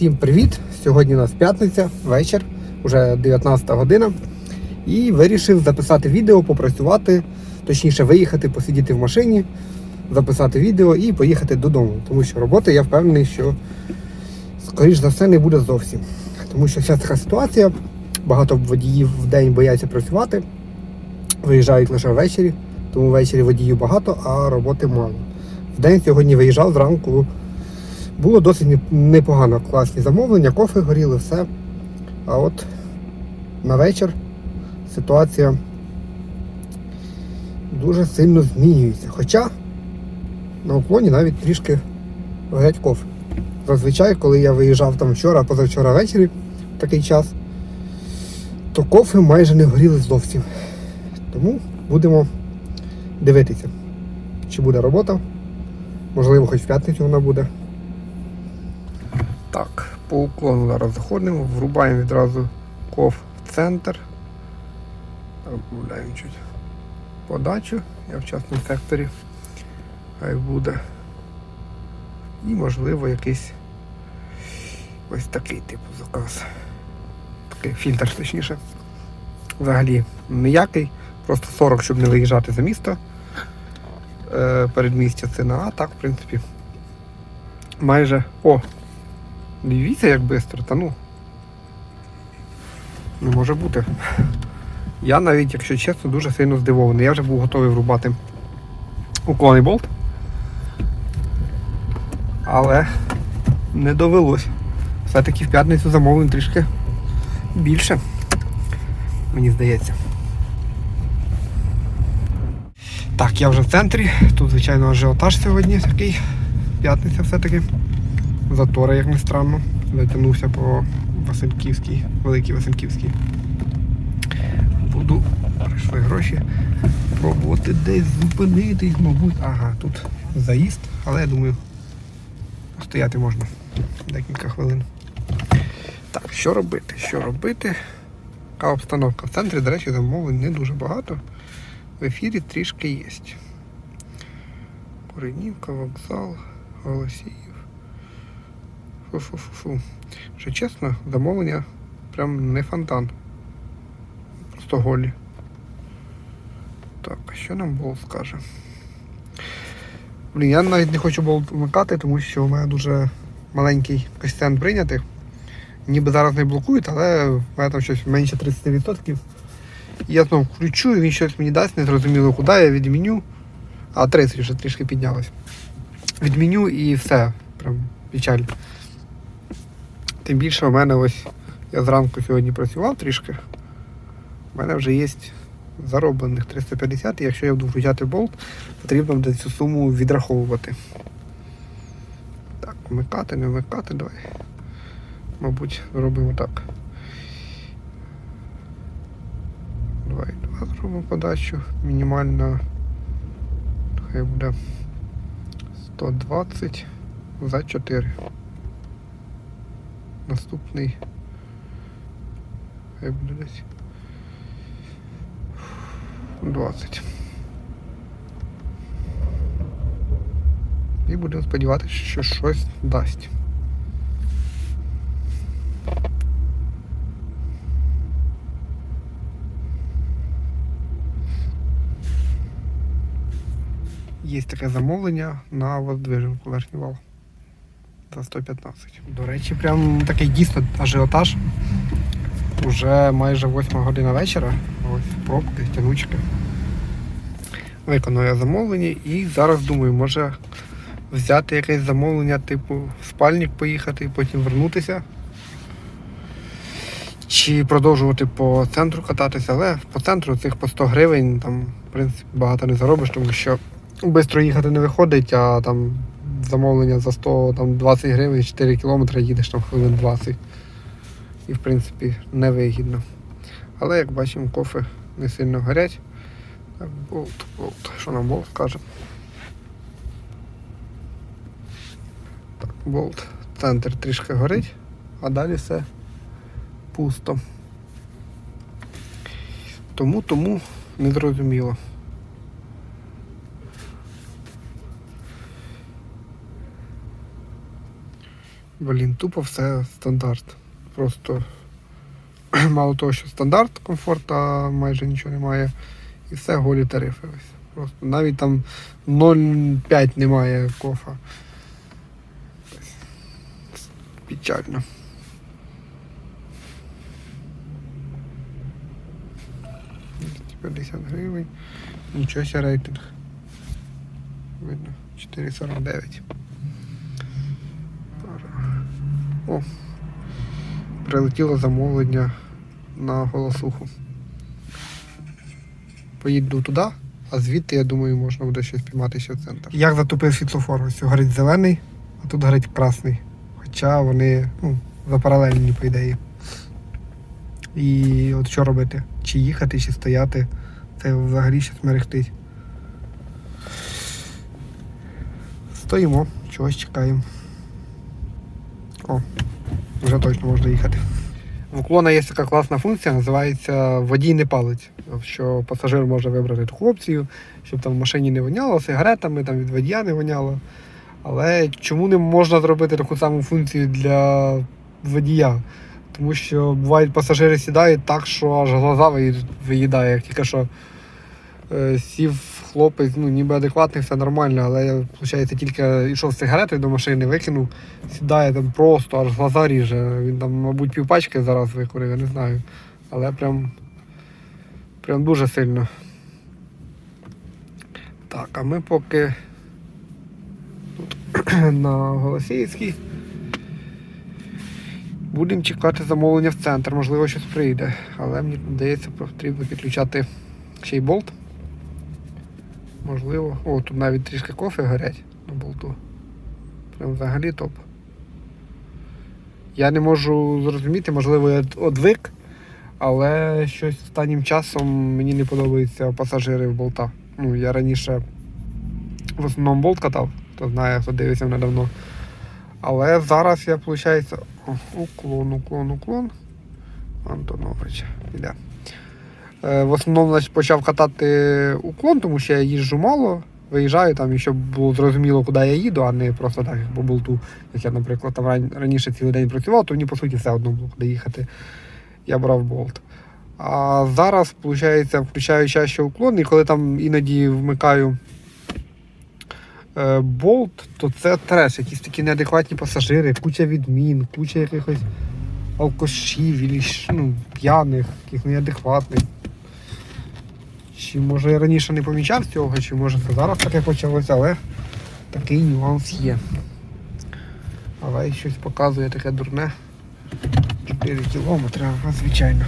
Всім привіт! Сьогодні у нас п'ятниця, вечір, вже 19 година. І вирішив записати відео, попрацювати, точніше виїхати, посидіти в машині, записати відео і поїхати додому. Тому що роботи я впевнений, що скоріш за все не буде зовсім. Тому що зараз така ситуація, багато водіїв в день бояться працювати, виїжджають лише ввечері, тому ввечері водіїв багато, а роботи мало. В день сьогодні виїжджав зранку. Було досить непогано, класні замовлення, кофе горіли, все. А от на вечір ситуація дуже сильно змінюється. Хоча на уклоні навіть трішки горять кофе. Зазвичай, коли я виїжджав там вчора, позавчора ввечері в такий час, то кофе майже не горіли зовсім. Тому будемо дивитися, чи буде робота. Можливо, хоч в п'ятницю вона буде. Так, по уклону зараз заходимо, врубаємо відразу ков в центр. Обмовляємо чуть подачу, я в частному секторі. Хай буде. І можливо якийсь ось такий типу заказ. Такий фільтр точніше. Взагалі ніякий. Просто 40, щоб не виїжджати за місто. Е, передмістя ціна, а так, в принципі, майже. О! Дивіться, як швидко, та ну. Не може бути. Я навіть, якщо чесно, дуже сильно здивований. Я вже був готовий врубати уклонний болт. Але не довелось. Все-таки в п'ятницю замовлень трішки більше. Мені здається. Так, я вже в центрі. Тут, звичайно, ажіотаж сьогодні такий. П'ятниця все-таки. Затора, як не странно. Затягнувся по Васильківській, Великій Васильківській. Буду прийшли гроші. Пробувати десь зупинитись, мабуть. Ага, тут заїзд, але я думаю, стояти можна декілька хвилин. Так, що робити? Що робити? Яка обстановка? В центрі, до речі, замовлень не дуже багато. В ефірі трішки є. Коренівка, вокзал, Голосіїв. Фу-фу-фу-фу. Що чесно, замовлення прям не фонтан. Просто голі. Так, а що нам болт скаже? Блін, я навіть не хочу болт вмикати, тому що у мене дуже маленький коефіцієнт прийнятих. Ніби зараз не блокують, але в мене там щось менше 30%. І я знову включу, і він щось мені дасть, не зрозуміло куди, я відміню. А 30 вже трішки піднялось. Відміню і все. Прям печаль. Тим більше у мене ось я зранку сьогодні працював трішки. У мене вже є зароблених 350, і якщо я буду включати болт, потрібно буде цю суму відраховувати. Так, вмикати, не вмикати, давай. Мабуть, зробимо так. Давай, два зробимо подачу. Мінімальна. Хай буде 120 за 4. Наступний. Хай буде десь. 20. І будемо сподіватися, що щось дасть. Є таке замовлення на воздвиженку верхній вал. За 115. До речі, прям такий дійсно ажіотаж. Уже майже 8 година вечора. Ось пробки, тянучки. Виконую я замовлення і зараз думаю, може взяти якесь замовлення, типу в спальник поїхати і потім вернутися. Чи продовжувати по центру кататися, але по центру цих по 100 гривень там, в принципі, багато не заробиш, тому що швидко їхати не виходить, а там замовлення за 100, там 20 гривень, 4 кілометри їдеш там хвилин 20. І в принципі невигідно. Але як бачимо, кофе не сильно горять. Так, болт, болт. Що нам болт скаже? Так, болт. Центр трішки горить, а далі все пусто. Тому, тому не зрозуміло. Блін, тупо все стандарт. Просто мало того, що стандарт комфорта майже нічого немає. І все голі тарифи. Ось. Просто навіть там 0,5 немає кофа. Печально. 50 гривень. Нічого ся рейтинг. Видно. 4,49. О, прилетіло замовлення на голосуху. Поїду туди, а звідти, я думаю, можна буде щось піймати ще в центр. Як затопив світлофор? Ось горить зелений, а тут горить красний. Хоча вони ну, запаралельні, по ідеї. І от що робити? Чи їхати, чи стояти, це взагалі щось мерехтить. Стоїмо, чогось чекаємо. Вже точно можна їхати. В уклона є така класна функція, називається водій не палить. Що пасажир може вибрати таку опцію, щоб там в машині не воняло сигаретами, там від водія не воняло. Але чому не можна зробити таку саму функцію для водія? Тому що бувають пасажири сідають так, що аж глаза виїдає, як тільки що е, сів хлопець, ну ніби адекватний, все нормально, але я, виходить, тільки йшов з сигаретою до машини, викинув, сідає там просто, аж глаза ріже. Він там, мабуть, півпачки зараз викурив, я не знаю. Але прям, прям дуже сильно. Так, а ми поки тут на Голосіївській. Будемо чекати замовлення в центр, можливо, щось прийде. Але мені здається, потрібно підключати ще й болт. Можливо. О, тут навіть трішки кофе горять на болту. Прям взагалі топ. Я не можу зрозуміти, можливо, я одвик, але щось останнім часом мені не подобаються пасажири в болта. Ну, я раніше в основному болт катав, хто знає, хто дивиться мене давно. Але зараз я, виходить, уклон, уклон, уклон. Антонович. Іде. Е, В основному почав катати уклон, тому що я їжджу мало, виїжджаю там, і щоб було зрозуміло, куди я їду, а не просто так, як по болту. Як я, наприклад, там раніше цілий день працював, то мені по суті все одно було куди їхати. Я брав болт. А зараз, виходить, включаю чаще уклон, і коли там іноді вмикаю е, болт, то це треш, якісь такі неадекватні пасажири, куча відмін, куча якихось алкашів, і, ну, п'яних, яких неадекватних. Чи може я раніше не помічав цього, чи може це зараз таке почалося, але такий нюанс є. Але щось показує таке дурне. 4 кілометри, звичайно.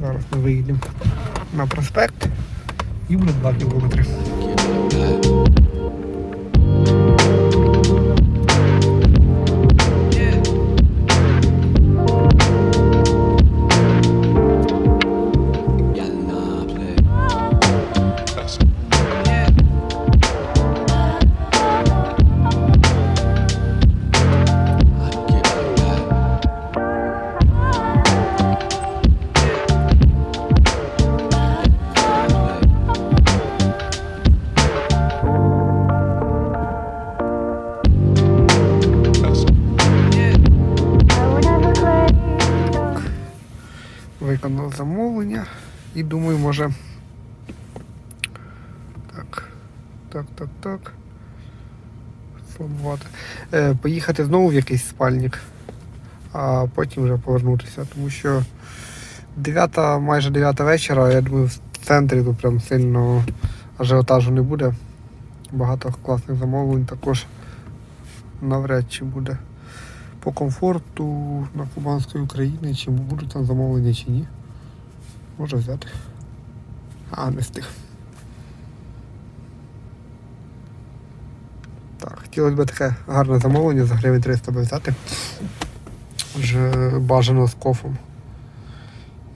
Зараз ми виїдемо на проспект і буде 2 кілометри. Може. Так. Так, так, так. Слабувати. Е, поїхати знову в якийсь спальник, а потім вже повернутися. Тому що 9, майже 9 вечора, я думаю, в центрі тут прям сильно ажіотажу не буде. Багато класних замовлень також навряд чи буде по комфорту на Кубанської України, чи будуть там замовлення, чи ні. Може взяти. А, не встиг. Так, хотілося б таке гарне замовлення за гривень 300 би взяти. Вже бажано з кофом.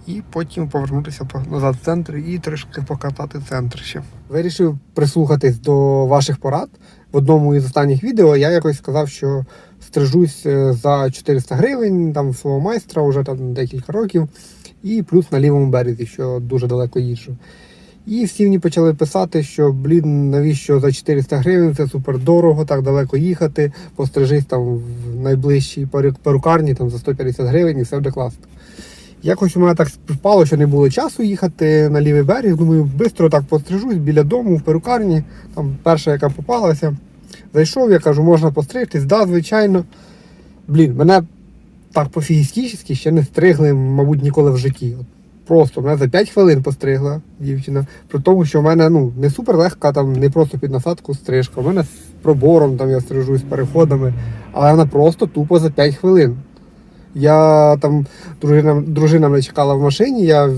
І потім повернутися назад в центр і трішки покатати центр ще. Вирішив прислухатись до ваших порад. В одному із останніх відео я якось сказав, що стрижусь е, за 400 гривень там свого майстра вже там декілька років, і плюс на лівому березі, що дуже далеко їжджу. І всі мені почали писати, що блін, навіщо за 400 гривень це супер дорого, так далеко їхати, пострижись там в найближчій перукарні там за 150 гривень і все буде класно. Якось у мене так співпало, що не було часу їхати на лівий берег. Думаю, швидко так пострижусь біля дому в перукарні. Там перша, яка попалася. Зайшов, я кажу, можна постригтись, да, звичайно. Блін, мене так по-фігістічно ще не стригли, мабуть, ніколи в житті. От Просто мене за 5 хвилин постригла дівчина. При тому, що в мене ну, не супер легка, там не просто під насадку стрижка. У мене з пробором там я стрижусь з переходами, але вона просто тупо за 5 хвилин. Я там дружина, дружина мене чекала в машині, я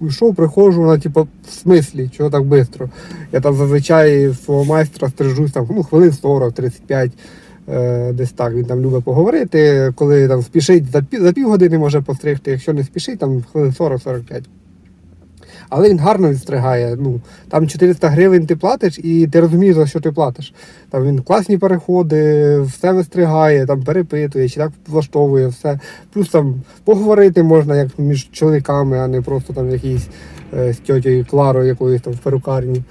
йшов, приходжу, вона типу, в смислі, чого так швидко. Я там зазвичай свого майстра стрижусь там, ну, хвилин 40-35. Е, десь так він там любить поговорити. Коли там спішить за, пів, півгодини може постригти, якщо не спішить, там хвилин 40-45. Але він гарно відстригає. Ну, там 400 гривень ти платиш, і ти розумієш, за що ти платиш. Там він класні переходи, все вистригає, там перепитує, чи так влаштовує все. Плюс там поговорити можна як між чоловіками, а не просто там якийсь е, з тьотєю Кларою якоюсь там в перукарні.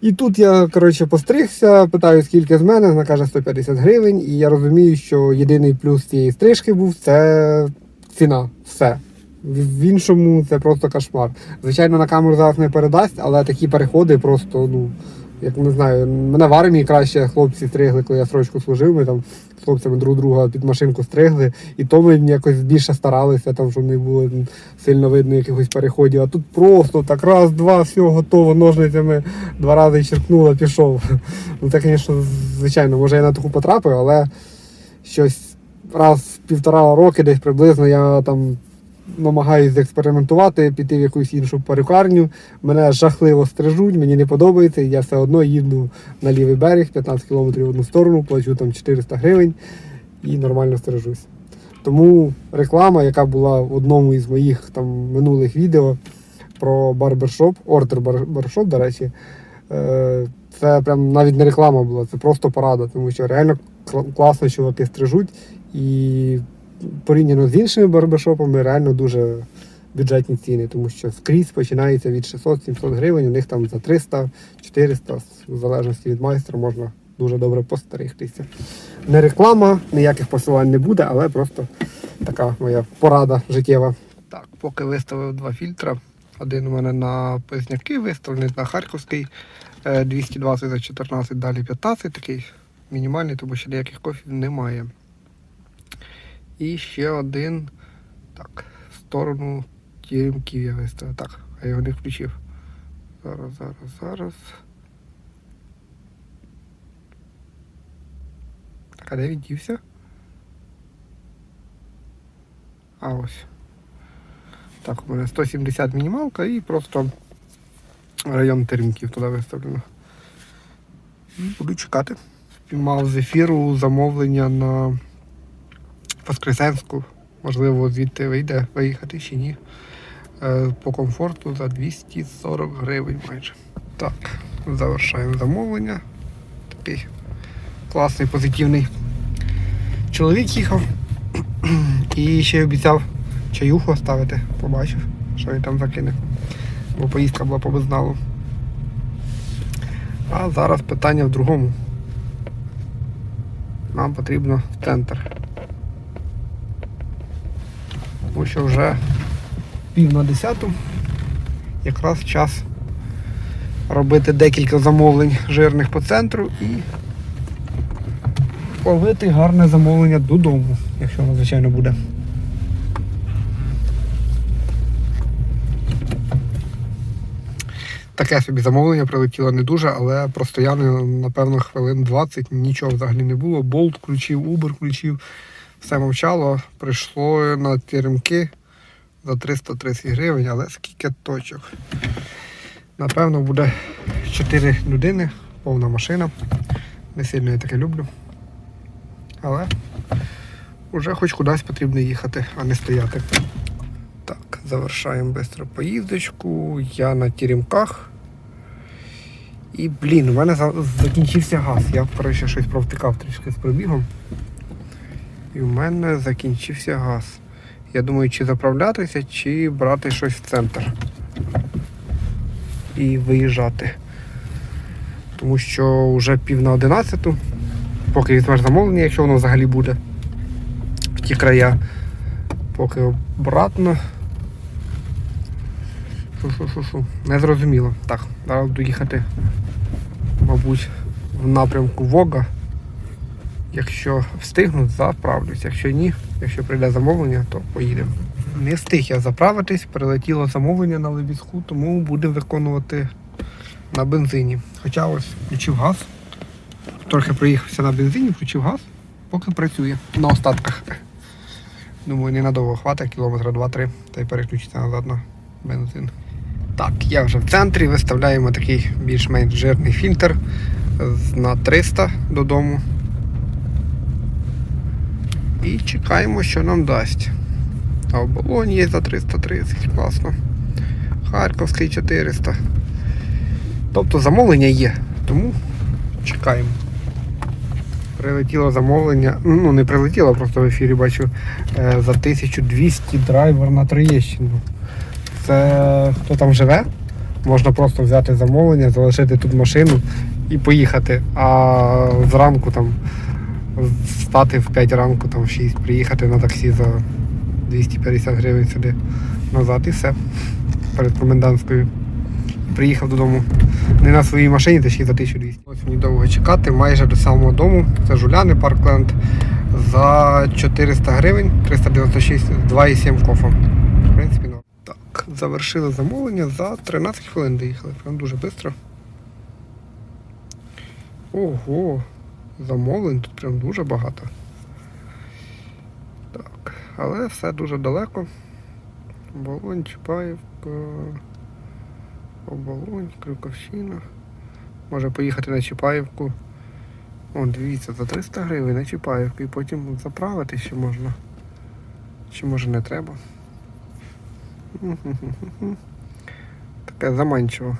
І тут я коротше постригся, питаю, скільки з мене, вона каже 150 гривень, і я розумію, що єдиний плюс цієї стрижки був це ціна. Все. В іншому це просто кошмар. Звичайно, на камеру зараз не передасть, але такі переходи просто, ну, як не знаю, мене в армії краще хлопці стригли, коли я срочку служив. Ми там з хлопцями друг друга під машинку стригли, і то ми якось більше старалися, там, щоб не було сильно видно якихось переходів. А тут просто так раз, два, все готово, ножницями два рази черкнула, пішов. Ну це, звісно, звичайно, може я на таку потрапив, але щось раз в півтора роки десь приблизно я там намагаюся експериментувати, піти в якусь іншу перукарню. Мене жахливо стрижуть, мені не подобається, я все одно їду на лівий берег, 15 км в одну сторону, плачу там 400 гривень і нормально стрижусь. Тому реклама, яка була в одному із моїх там минулих відео про барбершоп, ордер барбершоп, до речі, е, це прям навіть не реклама була, це просто порада, тому що реально класно чуваки стрижуть і порівняно з іншими барбершопами реально дуже бюджетні ціни, тому що скрізь починається від 600-700 гривень, у них там за 300-400, в залежності від майстра, можна дуже добре постригтися. Не реклама, ніяких посилань не буде, але просто така моя порада життєва. Так, поки виставив два фільтра. Один у мене на Позняки виставлений, на Харківський е, 220 за 14, далі 15, такий мінімальний, тому що ніяких кофів немає. І ще один. Так, в сторону тімків я виставив. Так, а я його не включив. Зараз, зараз, зараз. Так, а де він дівся? А ось. Так, у мене 170 мінімалка і просто район теремків туди виставлено. Буду чекати. Спіймав з ефіру замовлення на Воскресенську. Можливо, звідти вийде виїхати чи ні. Е, По комфорту за 240 гривень майже. Так, завершаємо замовлення. Такий класний, позитивний чоловік їхав. І ще обіцяв чаюху оставити. Побачив, що він там закине. Бо поїздка була по безналу. А зараз питання в другому. Нам потрібно в центр. Тому що вже пів на десяту. Якраз час робити декілька замовлень жирних по центру і ловити гарне замовлення додому, якщо воно, звичайно, буде. Таке собі замовлення прилетіло не дуже, але простояли, напевно, хвилин 20, нічого взагалі не було. Болт включив, Uber включив, все мовчало. Прийшло на теремки за 330 гривень, але скільки точок. Напевно, буде 4 людини, повна машина. Не сильно я таке люблю. Але вже хоч кудись потрібно їхати, а не стояти. Так, завершаємо швидко поїздочку. Я на тірімках. І, блін, у мене закінчився газ. Я, коротше, щось провтикав трішки з пробігом. І в мене закінчився газ. Я думаю, чи заправлятися, чи брати щось в центр. і виїжджати. Тому що вже пів на одинадцяту, поки візьмеш замовлення, якщо воно взагалі буде в ті края, поки обратно. Шу-шу-шу-шу. Не зрозуміло. Так, зараз буду їхати, мабуть, в напрямку Вога. Якщо встигну, заправлюсь. Якщо ні, якщо прийде замовлення, то поїдемо. Не встиг я заправитись, прилетіло замовлення на Лебідську, тому будемо виконувати на бензині. Хоча ось включив газ. Трохи проїхався на бензині, включив газ, поки працює на остатках. Думаю, ненадовго хватить, кілометра 2-3, та й переключиться назад на бензин. Так, я вже в центрі, виставляємо такий більш-менш жирний фільтр на 300 додому. І чекаємо, що нам дасть. А оболонь є за 330, класно. Харківський 400. Тобто замовлення є, тому чекаємо. Прилетіло замовлення, ну не прилетіло, просто в ефірі бачу е, за 1200 драйвер на Троєщину. Це хто там живе? Можна просто взяти замовлення, залишити тут машину і поїхати. А зранку там встати в 5 ранку, там в 6, приїхати на таксі за 250 гривень сюди назад і все. Перед комендантською. Приїхав додому не на своїй машині, та ще й за 1200. Ось мені довго чекати, майже до самого дому. Це Жуляни Паркленд. За 400 гривень, 396, 2,7 кофа. В принципі, ну. Так, завершили замовлення за 13 хвилин доїхали. Прям дуже швидко. Ого, замовлень тут прям дуже багато. Так, але все дуже далеко. Оболонь, Чапаївка, Оболонь, Крюковщина. Може поїхати на Чапаївку. О, дивіться, за 300 гривень на Чапаївку і потім заправити ще можна. Чи може не треба? Мгм-гм-гм. Заманчива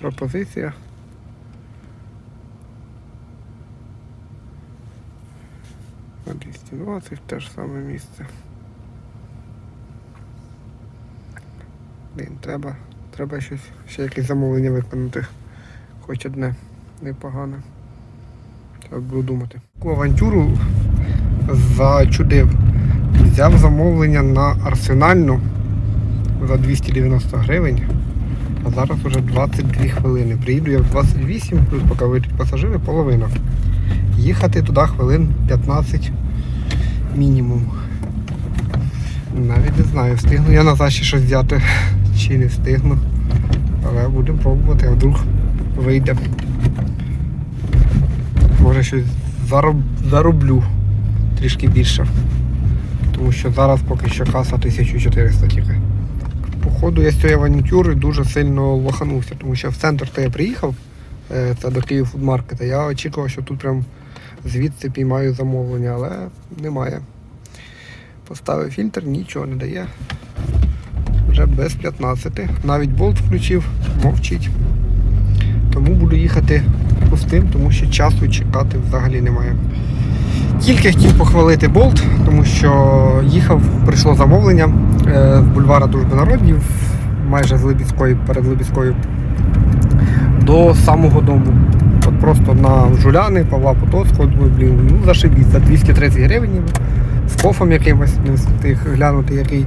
пропозиція. На 220 те ж саме місце. Блін, треба, треба щось, ще якесь замовлення виконати. Хоч одне непогане. Треба буду думати. Таку авантюру зачудив. Взяв замовлення на арсенальну за 290 гривень. А зараз вже 22 хвилини. Приїду я в 28, плюс поки вийдуть пасажири, половина. Їхати туди хвилин 15 мінімум. Навіть не знаю, встигну я назад ще щось взяти чи не встигну. Але будемо пробувати, а вдруг вийде. Може щось зароб... зароблю трішки більше. Тому що зараз поки що каса 1400 тільки. Походу я з цієї авантюри дуже сильно лоханувся, тому що в центр, то я приїхав, е, це до Київ фудмаркета, я очікував, що тут прям звідси піймаю замовлення, але немає. Поставив фільтр, нічого не дає. Вже без 15. Навіть болт включив, мовчить. Тому буду їхати пустим, тому що часу чекати взагалі немає. Тільки хотів похвалити болт, тому що їхав, прийшло замовлення е, з бульвара Дружби народів, майже з Либідської, перед Либідською, до самого дому. Просто на Жуляни, Павла Потоцького, думаю, блін, ну зашибіть, за 230 гривень з кофом якимось, не встиг глянути який.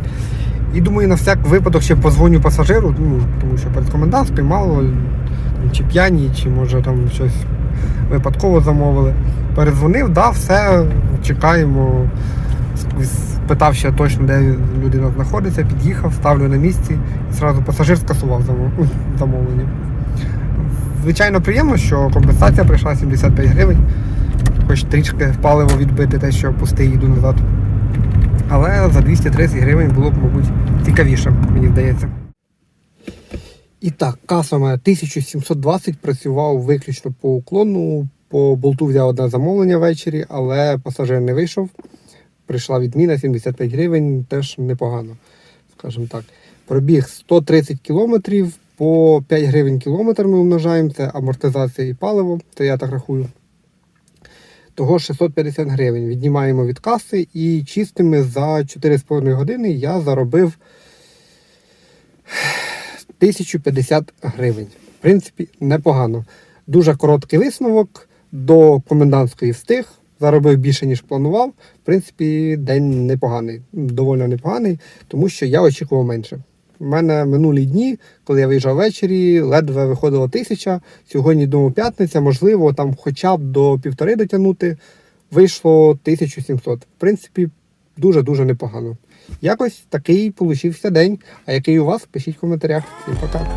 І думаю, на всяк випадок ще позвоню пасажиру, ну, тому що перед комендантською мало чи п'яні, чи може там щось випадково замовили. Передзвонив, да, все, чекаємо. Спитав ще точно, де людина знаходиться, під'їхав, ставлю на місці і одразу пасажир скасував замовлення. Звичайно, приємно, що компенсація прийшла 75 гривень. Хоч трішки паливо відбити те, що пустий їду назад. Але за 230 гривень було б, мабуть, цікавіше, мені здається. І так, каса моя 1720 працював виключно по уклону. По болту взяв одне замовлення ввечері, але пасажир не вийшов. Прийшла відміна 75 гривень, теж непогано, скажімо так. Пробіг 130 кілометрів, по 5 гривень кілометр ми умножаємо, це амортизація і паливо, це я так рахую. Того 650 гривень. Віднімаємо від каси і чистими за 4,5 години я заробив 1050 гривень. В принципі, непогано. Дуже короткий висновок до комендантської встиг. Заробив більше, ніж планував. В принципі, день непоганий, доволі непоганий, тому що я очікував менше. У мене минулі дні, коли я виїжджав ввечері, ледве виходило тисяча. Сьогодні думаю, п'ятниця, можливо, там хоча б до півтори дотягнути. Вийшло 1700. В принципі, дуже-дуже непогано. Якось такий получився день. А який у вас? Пишіть в коментарях. Всім пока.